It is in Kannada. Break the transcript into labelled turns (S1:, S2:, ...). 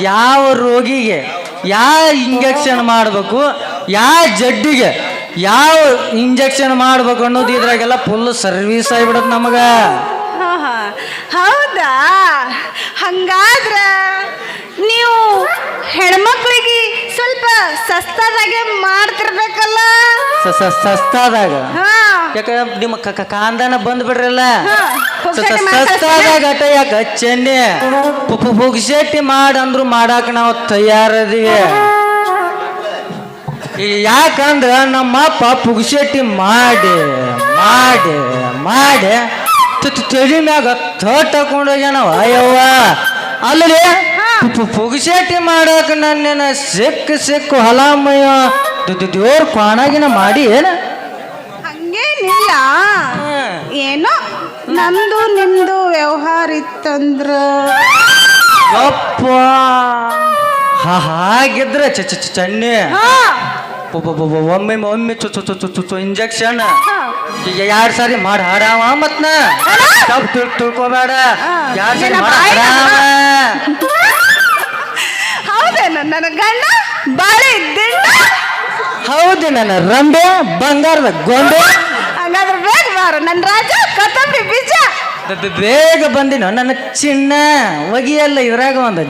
S1: ಯಾವ ರೋಗಿಗೆ ಯಾವ ಇಂಜೆಕ್ಷನ್ ಮಾಡಬೇಕು ಯಾವ ಜಡ್ಡಿಗೆ ಯಾವ ಇಂಜೆಕ್ಷನ್ ಮಾಡ್ಬೇಕು ಅನ್ನೋದು ಇದ್ರಾಗೆಲ್ಲ ಫುಲ್ ಸರ್ವಿಸ್ ಆಗಿಬಿಡುತ್ತೆ ನಮಗ.
S2: ಹೌದಾ? ಹಂಗಾದ್ರ ನೀವು ಹೆಣ್ಮಕ್ಳಿಗೆ ಸ್ವಲ್ಪ ಸಸ್ತಾದಾಗೆ ಮಾಡ್ತಿರ್ಬೇಕಲ್ಲ?
S1: ಸ- ಸ- ಸಸ್ತಾದಾಗ?
S2: ಹಾ.
S1: ಯಾಕ ನಿಮ್ಮ ಕಾಂದನ ಸ-
S2: ಮಾಡ್ಕಳ್ಸ್ತಾನೆ?
S1: ಸಸ್ತಾದಾಗ ಅಟ ಯಾಕ ಚೆನ್ನೆ ಪುಗ್ಸೆಟ್ಟಿ ಮಾಡಂದ್ರು ಮಾಡಾಕ ನಾವು ತಯಾರದೀವಿ. ಯಾಕಂದ್ರ ನಮ್ಮ ಅಪ್ಪ ಪುಗ್ಸೆಟ್ಟಿ ಮಾಡಿ ಮಾಡಿ ಮಾಡಿ ತಡಿ ತಲೆ ಮ್ಯಾಗ ತಟ್ ಹಾಕೊಂಡೋಗ್ಯಾನವ ಅಯ್ಯವ್ವ ಅಲ್ಲಿ ಪುಗ್ಸೆಟ್ಟಿ ಮಾಡಾಕ ನನ್ನೇನ ಸಿಕ್ಕ ಸಿಕ್ಕು ಹಲಾಮಯ್ಯ ದೇವ್ರ ಕ್ವಾಣಾಗಿನ ಮಾಡಿ ಏನ?
S2: ಏನೋ ನಂದು ನಿಮ್ದು ವ್ಯವಹಾರ ಇತ್ತಂದ್ರ.
S1: ಅಪ್ಪ ಹಾ ಹಾಗಿದ್ರೆ ಚ ಚ ಚ- ಚನ್ನಿ
S2: ಹಾ,
S1: ಒಬ್ಬ- ಒಬ್ಬ- ಒಬ್ಬ- ಒಮ್ಮೆ ಒಮ್ಮೆ ಚು ಚು ಚು ಚು ಚು ಇಂಜೆಕ್ಷನ್. ಎರಡು ಸಾರಿ ಮಾಡಿ ಹಾಡಾವ ಮತ್ನ? ತಪ್ಪು ತಿಳ್ ತಿಳ್ಕೊಬೇಡ. ಯಾರ್ ಸಾರಿ ಮಾಡಿ
S2: ಹೌದೇನ ನನ್ನ ಗಂಡ? ಬಾಳೆ
S1: ಹೌದು ನನ್ನ ರಂಬೆ ಬಂಗಾರದ ಗೊಂಬೆ.
S2: ಹಂಗಾದ್ರೆ ನನ್ನ ರಾಜ? ಕೊತ್ತಂಬರಿ ಬೀಜ?
S1: ಬೇಗ ಬಂದಿನ? ನನ್ನ ಚಿನ್ನ ಒಗಿಯಲ್ಲ ಇದ್ರಾಗ ಒಂದು.